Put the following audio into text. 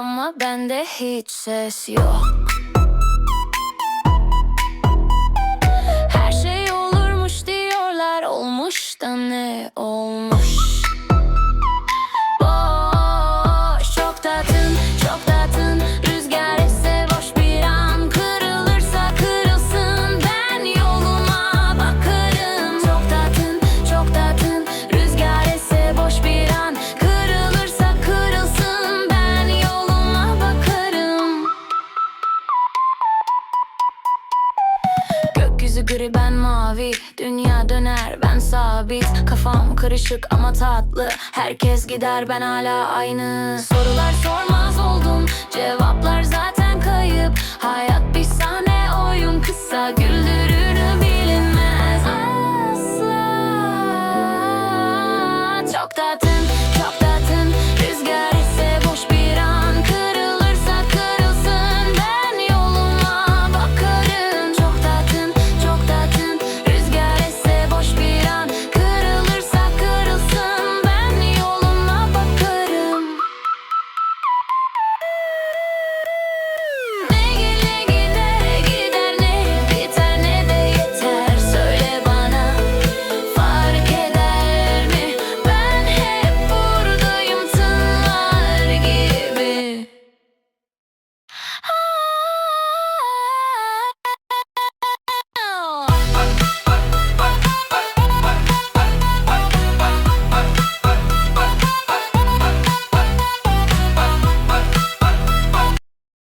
ama bende hiç ses yok. Gökyüzü gri ben mavi. Dünya döner ben sabit. Kafam karışık ama tatlı. Herkes gider ben hala aynı. Sorular